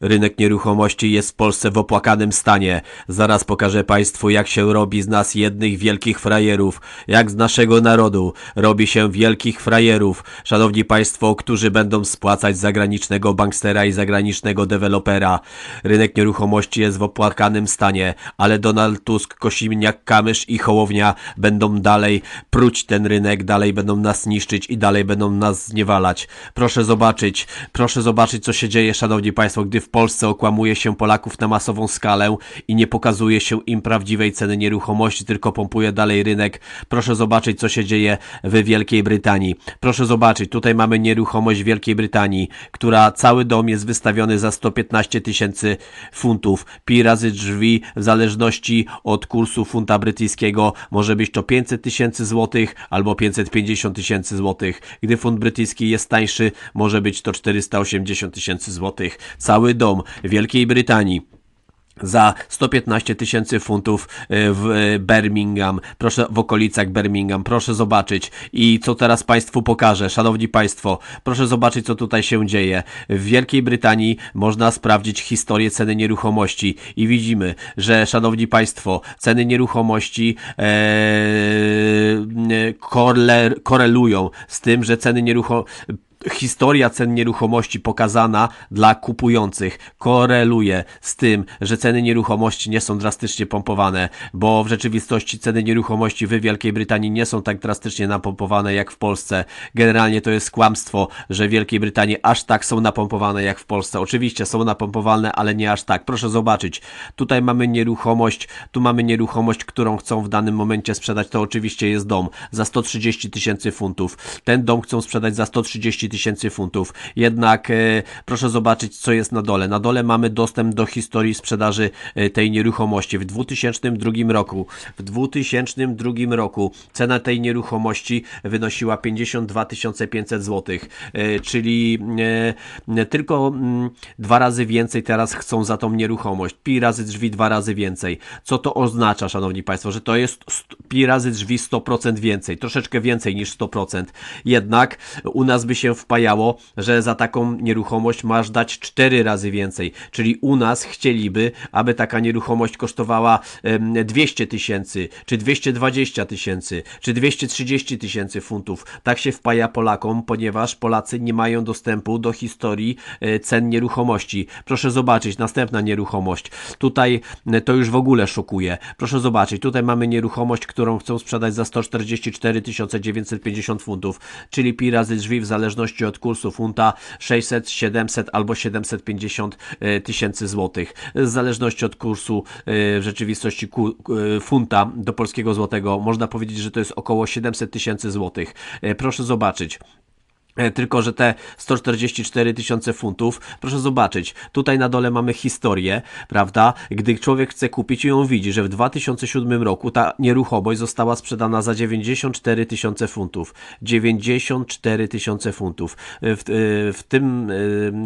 Rynek nieruchomości jest w Polsce w opłakanym stanie. Zaraz pokażę Państwu, jak się robi z nas jednych wielkich frajerów. Jak z naszego narodu robi się wielkich frajerów. Szanowni Państwo, którzy będą spłacać zagranicznego bankstera i zagranicznego dewelopera. Rynek nieruchomości jest w opłakanym stanie, ale Donald Tusk, Kosiniak, Kamysz i Hołownia będą dalej pruć ten rynek, dalej będą nas niszczyć i dalej będą nas zniewalać. Proszę zobaczyć, proszę zobaczyć, co się dzieje, Szanowni Państwo, gdy w Polsce okłamuje się Polaków na masową skalę i nie pokazuje się im prawdziwej ceny nieruchomości, tylko pompuje dalej rynek. Proszę zobaczyć, co się dzieje w Wielkiej Brytanii. Proszę zobaczyć, tutaj mamy nieruchomość w Wielkiej Brytanii, która cały dom jest wystawiony za 115 tysięcy funtów. Pi razy drzwi, w zależności od kursu funta brytyjskiego, może być to 500 tysięcy złotych albo 550 tysięcy złotych. Gdy funt brytyjski jest tańszy, może być to 480 tysięcy złotych. Cały dom Wielkiej Brytanii za 115 tysięcy funtów e, w e, Birmingham, proszę w okolicach Birmingham, proszę zobaczyć. I co teraz Państwu pokażę, Szanowni Państwo, proszę zobaczyć co tutaj się dzieje. W Wielkiej Brytanii można sprawdzić historię ceny nieruchomości. I widzimy, że Szanowni Państwo, ceny nieruchomości e, korle, korelują z tym, że ceny nieruchomości historia cen nieruchomości pokazana dla kupujących koreluje z tym, że ceny nieruchomości nie są drastycznie pompowane, bo w rzeczywistości ceny nieruchomości w Wielkiej Brytanii nie są tak drastycznie napompowane jak w Polsce. Generalnie to jest kłamstwo, że w Wielkiej Brytanii aż tak są napompowane jak w Polsce. Oczywiście są napompowane, ale nie aż tak. Proszę zobaczyć. Tutaj mamy nieruchomość, tu mamy nieruchomość, którą chcą w danym momencie sprzedać. To oczywiście jest dom za 130 tysięcy funtów. Ten dom chcą sprzedać za 130 tysięcy funtów. Jednak e, proszę zobaczyć, co jest na dole. Na dole mamy dostęp do historii sprzedaży e, tej nieruchomości. W 2002 roku, w 2002 roku cena tej nieruchomości wynosiła 52 500 zł, czyli e, tylko mm, dwa razy więcej teraz chcą za tą nieruchomość. Pi razy drzwi dwa razy więcej. Co to oznacza, szanowni państwo, że to jest st- pi razy drzwi 100% więcej, troszeczkę więcej niż 100%. Jednak u nas by się wpajało, że za taką nieruchomość masz dać 4 razy więcej, czyli u nas chcieliby, aby taka nieruchomość kosztowała em, 200 tysięcy, czy 220 tysięcy, czy 230 tysięcy funtów. Tak się wpaja Polakom, ponieważ Polacy nie mają dostępu do historii e, cen nieruchomości. Proszę zobaczyć, następna nieruchomość. Tutaj e, to już w ogóle szokuje. Proszę zobaczyć, tutaj mamy nieruchomość, którą chcą sprzedać za 144 950 funtów, czyli pi razy drzwi w zależności od kursu funta 600, 700 albo 750 e, tysięcy złotych. W zależności od kursu e, w rzeczywistości e, funta do polskiego złotego można powiedzieć, że to jest około 700 tysięcy złotych. Proszę zobaczyć. E, Tylko, że te 144 tysiące funtów, proszę zobaczyć, tutaj na dole mamy historię, prawda? Gdy człowiek chce kupić i ją widzi, że w 2007 roku ta nieruchomość została sprzedana za 94 tysiące funtów. 94 tysiące funtów. E, W, e, w tym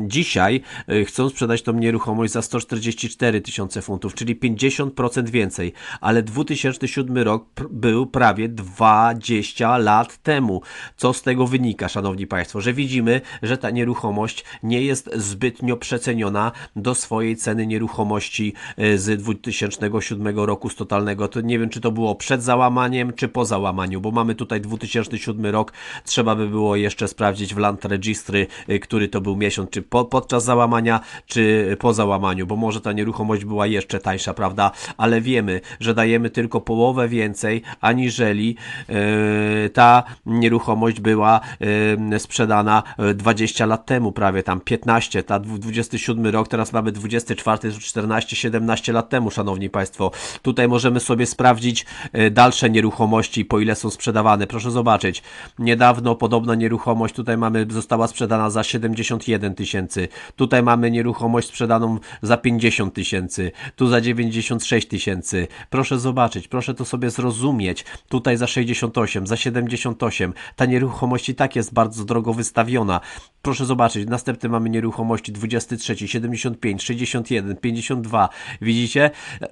dzisiaj chcą sprzedać tą nieruchomość za 144 tysiące funtów, czyli 50% więcej. Ale 2007 rok był prawie 20 lat temu. Co z tego wynika, szanowni Państwo? Że widzimy, że ta nieruchomość nie jest zbytnio przeceniona do swojej ceny nieruchomości e, z 2007 roku z totalnego. To nie wiem, czy to było przed załamaniem, czy po załamaniu, bo mamy tutaj 2007 rok. Trzeba by było jeszcze sprawdzić w Land Registry, e, który to był miesiąc, czy po, podczas załamania, czy po załamaniu, bo może ta nieruchomość była jeszcze tańsza, prawda? Ale wiemy, że dajemy tylko połowę więcej, aniżeli e, ta nieruchomość była e, sprzedana e, 20 lat temu, prawie tam 15, ta dwu- 27 rok, teraz mamy 24, to 14, 17 lat temu, szanowni państwo. Tutaj możemy sobie sprawdzić e, dalsze nieruchomości, po ile są sprzedawane. Proszę zobaczyć, niedawno podobna nieruchomość tutaj mamy, została sprzedana za 71 tysięcy. Tutaj mamy nieruchomość sprzedaną za 50 tysięcy, tu za 96 tysięcy. Proszę zobaczyć, proszę to sobie zrozumieć. Tutaj za 68, za 78. Ta nieruchomość i tak jest bardzo drogo wystawiona. Proszę zobaczyć, następny mamy nieruchomości 23, 75, 61, 52. Widzicie?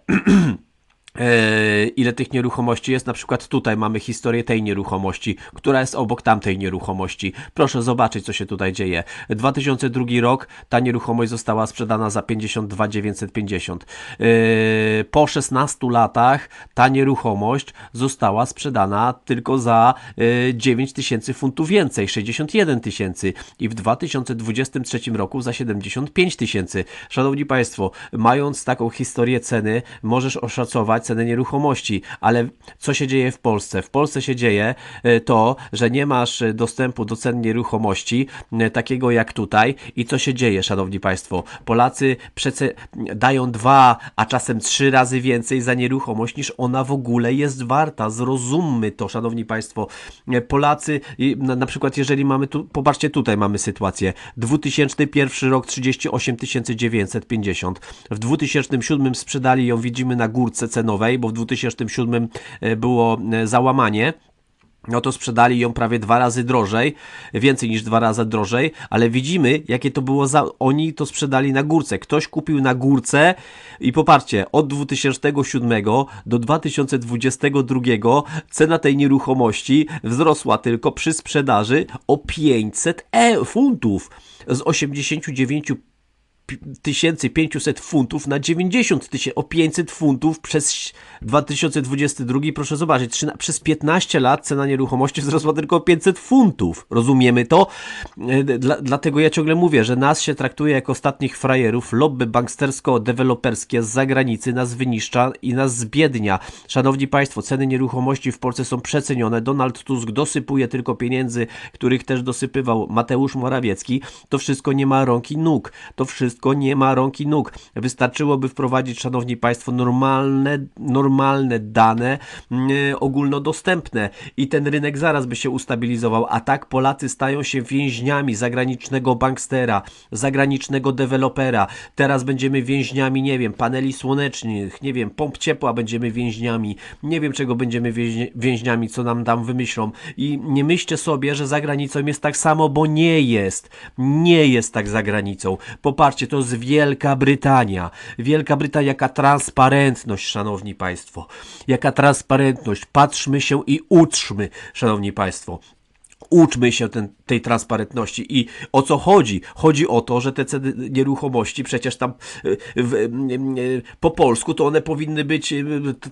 e, ile tych nieruchomości jest. Na przykład tutaj mamy historię tej nieruchomości, która jest obok tamtej nieruchomości. Proszę zobaczyć, co się tutaj dzieje. 2002 rok, ta nieruchomość została sprzedana za 52 950. E, po 16 latach ta nieruchomość została sprzedana tylko za e, 9 tysięcy funtów więcej, 61 tysięcy i w 2023 roku za 75 tysięcy. Szanowni Państwo, mając taką historię ceny, możesz oszacować cenę nieruchomości, ale co się dzieje w Polsce? W Polsce się dzieje e, to, że nie masz e, dostępu do cen nieruchomości e, takiego jak tutaj i co się dzieje, Szanowni Państwo? Polacy przece dają dwa, a czasem trzy razy więcej za nieruchomość niż ona w ogóle jest warta. Zrozummy to, Szanowni Państwo. Polacy, na, na przykład jeżeli mamy tu, popatrzcie tutaj mamy sytuację. 2001 rok 38 950. W 2007 sprzedali ją, widzimy na górce cenowej, bo w 2007 e, było e, załamanie no to sprzedali ją prawie dwa razy drożej, więcej niż dwa razy drożej, ale widzimy, jakie to było za... Oni to sprzedali na górce. Ktoś kupił na górce i popatrzcie, od 2007 do 2022 cena tej nieruchomości wzrosła tylko przy sprzedaży o 500 e funtów z 89 1500 funtów na 90 tysięcy, o 500 funtów przez 2022, proszę zobaczyć, przez 15 lat cena nieruchomości wzrosła tylko o 500 funtów. Rozumiemy to? E, Dla, dlatego ja ciągle mówię, że nas się traktuje jako ostatnich frajerów, lobby bankstersko-deweloperskie z zagranicy nas wyniszcza i nas zbiednia. Szanowni Państwo, ceny nieruchomości w Polsce są przecenione. Donald Tusk dosypuje tylko pieniędzy, których też dosypywał Mateusz Morawiecki. To wszystko nie ma rąk i nóg. To wszystko nie ma rąk i nóg. Wystarczyłoby wprowadzić, Szanowni Państwo, normalne, normalne dane mm, ogólnodostępne i ten rynek zaraz by się ustabilizował, a tak Polacy stają się więźniami zagranicznego bankstera, zagranicznego dewelopera. Teraz będziemy więźniami, nie wiem, paneli słonecznych, nie wiem, pomp ciepła będziemy więźniami, nie wiem czego będziemy więźni- więźniami, co nam tam wymyślą. I nie myślcie sobie, że za granicą jest tak samo, bo nie jest. Nie jest tak za granicą. Popatrzcie, to jest Wielka Brytania. Wielka Brytania, jaka transparentność, szanowni państwo. Jaka transparentność. Patrzmy się i utrzmy, szanowni państwo uczmy się ten, tej transparentności. I o co chodzi? Chodzi o to, że te ceny nieruchomości przecież tam y, w, y, y, po polsku to one powinny być,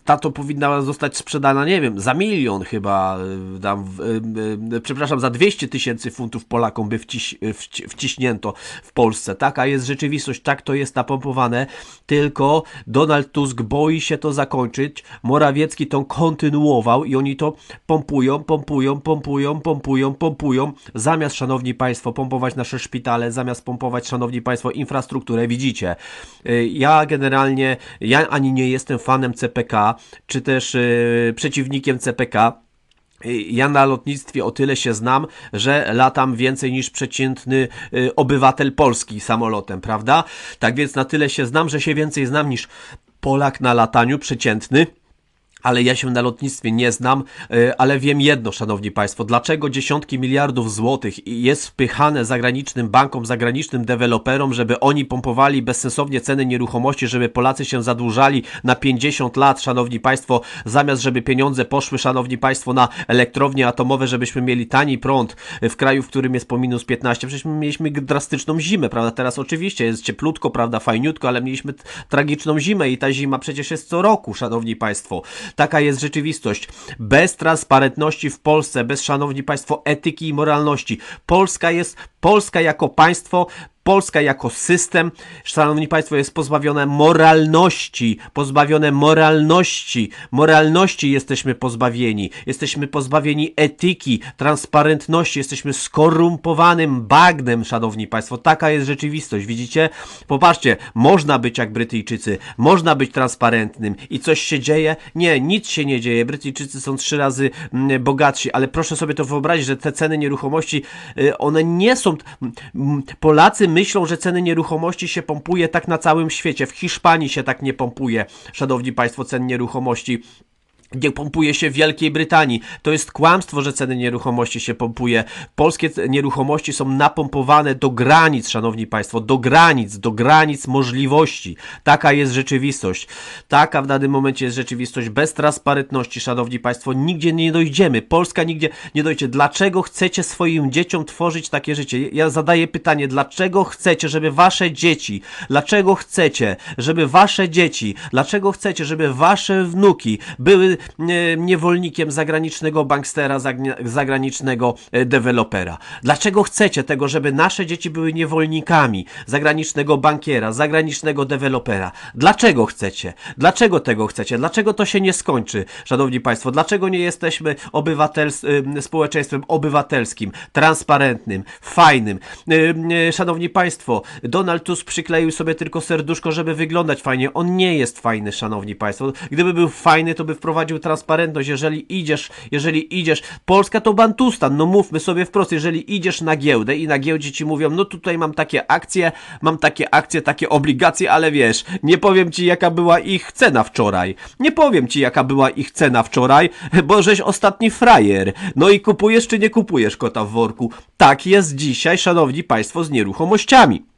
ta to powinna zostać sprzedana, nie wiem, za milion chyba, tam, w- przepraszam, za 200 tysięcy funtów Polakom by wciś, wci, wciśnięto w Polsce. Taka jest rzeczywistość, tak to jest napompowane, tylko Donald Tusk boi się to zakończyć, Morawiecki to kontynuował i oni to pompują, pompują, pompują, pompują, pompują, zamiast, szanowni państwo, pompować nasze szpitale, zamiast pompować, szanowni państwo, infrastrukturę, widzicie. Y, Ja generalnie, ja ani nie jestem fanem CPK, czy też y, przeciwnikiem CPK, ja na lotnictwie o tyle się znam, że latam więcej niż przeciętny y, obywatel Polski samolotem, prawda? Tak więc na tyle się znam, że się więcej znam niż Polak na lataniu przeciętny. Ale ja się na lotnictwie nie znam, y, ale wiem jedno, szanowni państwo, dlaczego dziesiątki miliardów złotych jest wpychane zagranicznym bankom, zagranicznym deweloperom, żeby oni pompowali bezsensownie ceny nieruchomości, żeby Polacy się zadłużali na 50 lat, szanowni państwo, zamiast żeby pieniądze poszły, szanowni państwo, na elektrownie atomowe, żebyśmy mieli tani prąd w kraju, w którym jest po minus 15. Przecież my mieliśmy drastyczną zimę, prawda? Teraz oczywiście jest cieplutko, prawda, fajniutko, ale mieliśmy tragiczną zimę i ta zima przecież jest co roku, szanowni państwo. Taka jest rzeczywistość. Bez transparentności w Polsce, bez, szanowni państwo, etyki i moralności. Polska jest, Polska jako państwo Polska jako system, szanowni państwo, jest pozbawione moralności, pozbawione moralności, moralności jesteśmy pozbawieni, jesteśmy pozbawieni etyki, transparentności, jesteśmy skorumpowanym bagnem, szanowni państwo, taka jest rzeczywistość, widzicie? Popatrzcie, można być jak Brytyjczycy, można być transparentnym. I coś się dzieje? Nie, nic się nie dzieje, Brytyjczycy są trzy razy mm, bogatsi, ale proszę sobie to wyobrazić, że te ceny nieruchomości, y, one nie są, Polacy myślą, że ceny nieruchomości się pompuje tak na całym świecie. W Hiszpanii się tak nie pompuje, szanowni państwo, cen nieruchomości. Nie pompuje się w Wielkiej Brytanii. To jest kłamstwo, że ceny nieruchomości się pompuje. Polskie nieruchomości są napompowane do granic, szanowni państwo, do granic, do granic możliwości. Taka jest rzeczywistość. Taka w danym momencie jest rzeczywistość. Bez transparentności, szanowni państwo, nigdzie nie dojdziemy. Polska nigdzie nie dojdzie. Dlaczego chcecie swoim dzieciom tworzyć takie życie? Ja zadaję pytanie, dlaczego chcecie, żeby wasze dzieci, dlaczego chcecie, żeby wasze dzieci, dlaczego chcecie, żeby wasze wnuki były niewolnikiem zagranicznego bankstera, zagranicznego e, dewelopera? Dlaczego chcecie tego, żeby nasze dzieci były niewolnikami zagranicznego bankiera, zagranicznego dewelopera? Dlaczego chcecie? Dlaczego tego chcecie? Dlaczego to się nie skończy, szanowni państwo? Dlaczego nie jesteśmy obywatels- społeczeństwem obywatelskim, transparentnym, fajnym? Szanowni państwo, Donald Tusk przykleił sobie tylko serduszko, żeby wyglądać fajnie. On nie jest fajny, szanowni państwo. Gdyby był fajny, to by wprowadził transparentność. Jeżeli idziesz, jeżeli idziesz, Polska to Bantustan, no mówmy sobie wprost, jeżeli idziesz na giełdę i na giełdzie ci mówią, no tutaj mam takie akcje, mam takie akcje, takie obligacje, ale wiesz, nie powiem ci jaka była ich cena wczoraj. Nie powiem ci jaka była ich cena wczoraj, bo żeś ostatni frajer. No i kupujesz czy nie kupujesz kota w worku? Tak jest dzisiaj, szanowni państwo, z nieruchomościami.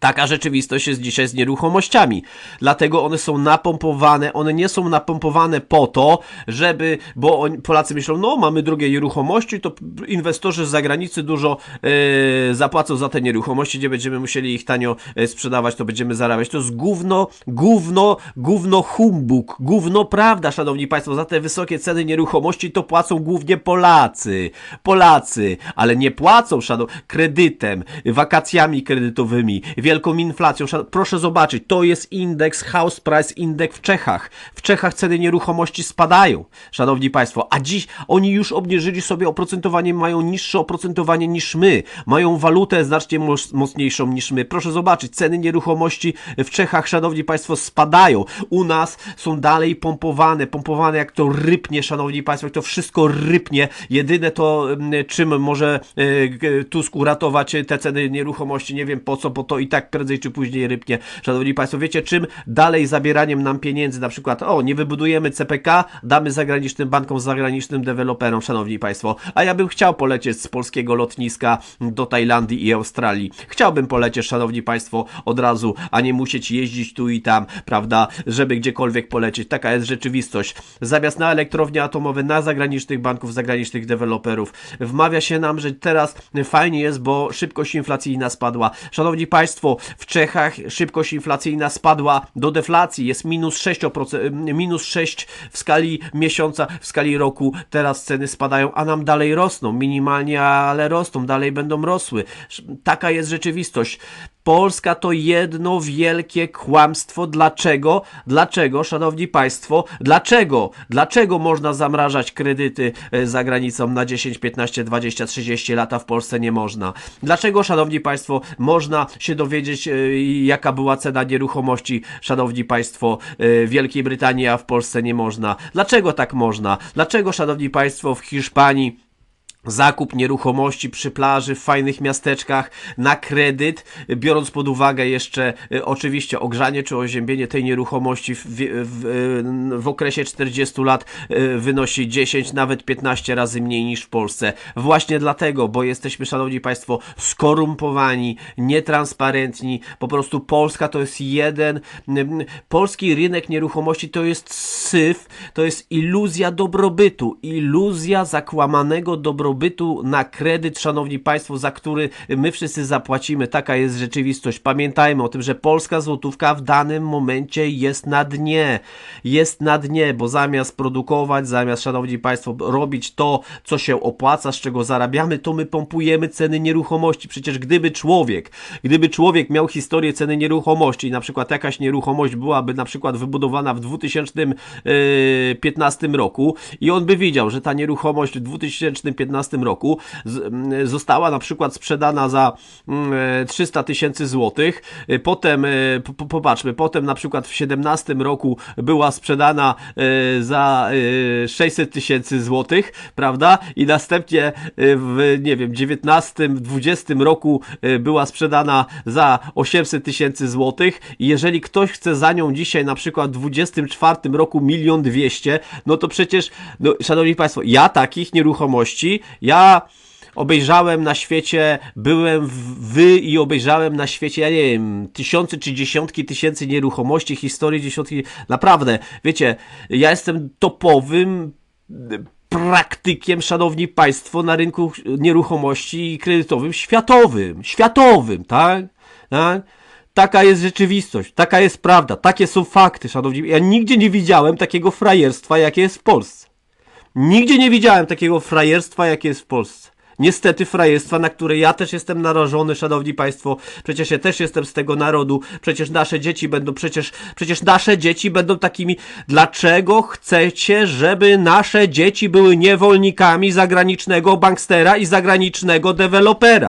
Taka rzeczywistość jest dzisiaj z nieruchomościami. Dlatego one są napompowane, one nie są napompowane po to, żeby, bo Polacy myślą, no mamy drogie nieruchomości, to inwestorzy z zagranicy dużo e, zapłacą za te nieruchomości, nie będziemy musieli ich tanio e, sprzedawać, to będziemy zarabiać. To jest gówno, gówno, gówno humbug, gówno prawda, szanowni państwo, za te wysokie ceny nieruchomości to płacą głównie Polacy. Polacy, ale nie płacą, szanowni, kredytem, wakacjami kredytowymi, wielką inflacją. Proszę zobaczyć, to jest indeks House Price Index w Czechach. W Czechach ceny nieruchomości spadają, szanowni państwo, a dziś oni już obniżyli sobie oprocentowanie, mają niższe oprocentowanie niż my, mają walutę znacznie moc- mocniejszą niż my. Proszę zobaczyć, ceny nieruchomości w Czechach, szanowni państwo, spadają. U nas są dalej pompowane, pompowane jak to rypnie, szanowni państwo, jak to wszystko rypnie. Jedyne to, mm, czym może e, Tusk uratować te ceny nieruchomości, nie wiem po co, bo to i tak prędzej czy później rypnie. Szanowni Państwo, wiecie czym? Dalej zabieraniem nam pieniędzy, na przykład, o, nie wybudujemy CPK, damy zagranicznym bankom, zagranicznym deweloperom, Szanowni Państwo. A ja bym chciał polecieć z polskiego lotniska do Tajlandii i Australii. Chciałbym polecieć, Szanowni Państwo, od razu, a nie musieć jeździć tu i tam, prawda, żeby gdziekolwiek polecieć. Taka jest rzeczywistość. Zamiast na elektrownie atomowe, na zagranicznych banków, zagranicznych deweloperów, wmawia się nam, że teraz fajnie jest, bo szybkość inflacyjna spadła. Szanowni Państwo, w Czechach szybkość inflacyjna spadła do deflacji, jest minus 6%, minus 6 w skali miesiąca, w skali roku, teraz ceny spadają, a nam dalej rosną, minimalnie, ale rosną, dalej będą rosły. Taka jest rzeczywistość. Polska to jedno wielkie kłamstwo. Dlaczego? Dlaczego, szanowni państwo? Dlaczego? Dlaczego można zamrażać kredyty e, za granicą na 10, 15, 20, 30 lata, w Polsce nie można? Dlaczego, szanowni państwo, można się dowiedzieć, e, jaka była cena nieruchomości, szanowni państwo, e, Wielkiej Brytanii, a w Polsce nie można? Dlaczego tak można? Dlaczego, szanowni państwo, w Hiszpanii Zakup nieruchomości przy plaży, w fajnych miasteczkach na kredyt, biorąc pod uwagę jeszcze y, oczywiście ogrzanie czy oziębienie tej nieruchomości w, w, w, okresie 40 lat y, wynosi 10, nawet 15 razy mniej niż w Polsce. Właśnie dlatego, bo jesteśmy, szanowni państwo, skorumpowani, nietransparentni. Po prostu Polska to jest jeden. Polski rynek nieruchomości to jest syf, to jest iluzja dobrobytu, iluzja zakłamanego dobrobytu na kredyt, szanowni państwo, za który my wszyscy zapłacimy. Taka jest rzeczywistość. Pamiętajmy o tym, że polska złotówka w danym momencie jest na dnie. Jest na dnie, bo zamiast produkować, zamiast, szanowni państwo, robić to, co się opłaca, z czego zarabiamy, to my pompujemy ceny nieruchomości. Przecież gdyby człowiek, gdyby człowiek miał historię ceny nieruchomości i na przykład jakaś nieruchomość byłaby na przykład wybudowana w 2015 roku i on by widział, że ta nieruchomość w 2015 2014 roku została na przykład sprzedana za mm, e, 300 tysięcy złotych. E, Potem, e, po, po- popatrzmy, potem na przykład w 17 roku była sprzedana za e, 600 tysięcy złotych, prawda? I następnie w, nie wiem, 19, 20 roku była sprzedana za 800 tysięcy złotych. Jeżeli ktoś chce za nią dzisiaj na przykład w 24 roku milion dwieście, no to przecież, no, szanowni państwo, ja takich nieruchomości, ja obejrzałem na świecie, byłem wy i obejrzałem na świecie, ja nie wiem, tysiące czy dziesiątki tysięcy nieruchomości, historii dziesiątki, naprawdę, wiecie, ja jestem topowym praktykiem, szanowni państwo, na rynku nieruchomości kredytowym światowym, światowym, tak? tak? Taka jest rzeczywistość, taka jest prawda, takie są fakty, szanowni. Ja nigdzie nie widziałem takiego frajerstwa, jakie jest w Polsce. Nigdzie nie widziałem takiego frajerstwa, jakie jest w Polsce. Niestety frajerstwa, na które ja też jestem narażony, szanowni państwo. Przecież ja też jestem z tego narodu. Przecież nasze dzieci będą, przecież, przecież nasze dzieci będą takimi. Dlaczego chcecie, żeby nasze dzieci były niewolnikami zagranicznego bankstera i zagranicznego dewelopera?